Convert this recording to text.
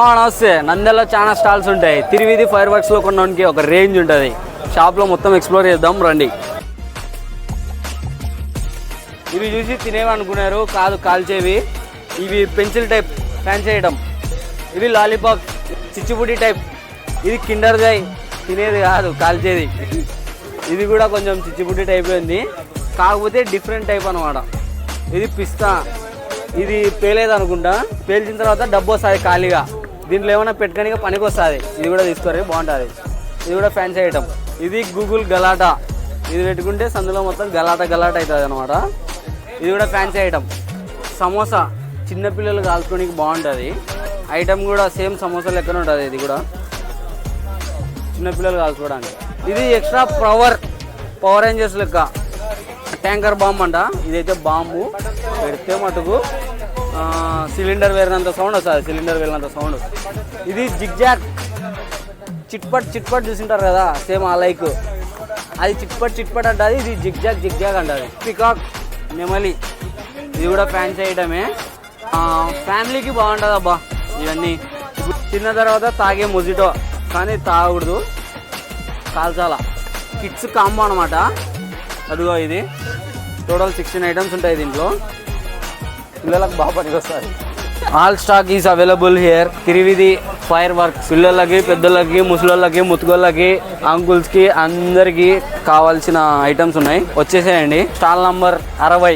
నమస్తే నంద్యాలలో చాలా స్టాల్స్ ఉంటాయి. తిరివిది ఫైర్ వర్క్స్లో కొనడానికి ఒక రేంజ్ ఉంటుంది. షాప్లో మొత్తం ఎక్స్ప్లోర్ చేద్దాం రండి. ఇవి చూసి తినేవనుకున్నారు. కాదు కాల్చేవి. ఇవి పెన్సిల్ టైప్ ఫ్యాన్సీ చేయడం ఇవి లాలీపాప్ చిచ్చుపుడి టైప్ ఇది కిండర్ జాయ్ తినేది కాదు కాల్చేది. ఇది కూడా కొంచెం చిచ్చుపుడి టైప్ ఉంది. కాకపోతే డిఫరెంట్ టైప్ అనమాట ఇది పిస్తా. ఇది పేలేదు అనుకుంటా పేల్చిన తర్వాత డబ్బు వస్తుంది ఖాళీగా. దీంట్లో ఏమైనా పెట్టుకొని పనికి వస్తుంది. ఇది కూడా తీసుకోరు బాగుంటుంది. ఇది కూడా ఫ్యాన్సీ ఐటమ్ ఇది గూగుల్ గలాటా ఇది పెట్టుకుంటే సందులో మొత్తం గలాట గలాట అవుతుంది అనమాట ఇది కూడా ఫ్యాన్సీ ఐటమ్ సమోసా. చిన్నపిల్లలు కాల్చుకోనికి బాగుంటుంది. ఐటమ్ కూడా సేమ్ సమోసా లెక్కన ఉంటుంది ఇది కూడా. చిన్నపిల్లలు కాల్చుకోవడానికి. ఇది ఎక్స్ట్రా పవర్ పవర్ రేంజర్స్ లెక్క. ట్యాంకర్ బాంబు అంట. ఇదైతే బాంబు. పెడితే మటుకు సిలిండర్ వేరినంత సౌండ్ వస్తుంది సిలిండర్ వేరినంత సౌండ్. ఇది జిగ్జాక్ చిట్పట్ చిట్పట్ చూసింటారు కదా సేమ్ ఆ లైక్. అది చిట్పట్ చిట్పట్ అంటది ఇది జిగ్జాగ్ జిగ్జాగ్ అంటది. పికాక్ నెమలి. ఇది కూడా ఫ్యాన్సీ ఐటమే. ఫ్యామిలీకి బాగుంటుంది అబ్బా ఇవన్నీ. తిన్న తర్వాత తాగే మొజిటో కానీ తాగకూడదు. కాల్చాల. కిడ్స్ కాంబో అనమాట అదిగో ఇది. టోటల్ సిక్స్టీన్ ఐటమ్స్ ఉంటాయి దీంట్లో. పిల్లలకు బాగా పనికొస్తుంది all stock is available here తిరివిది fire work పిల్లలకి పెద్దలకి ముసలోళ్ళకి ముతుగోళ్ళకి అంకుల్స్కి అందరికీ కావాల్సిన ఐటమ్స్ ఉన్నాయి. వచ్చేసేయండి. స్టాల్ నంబర్ అరవై.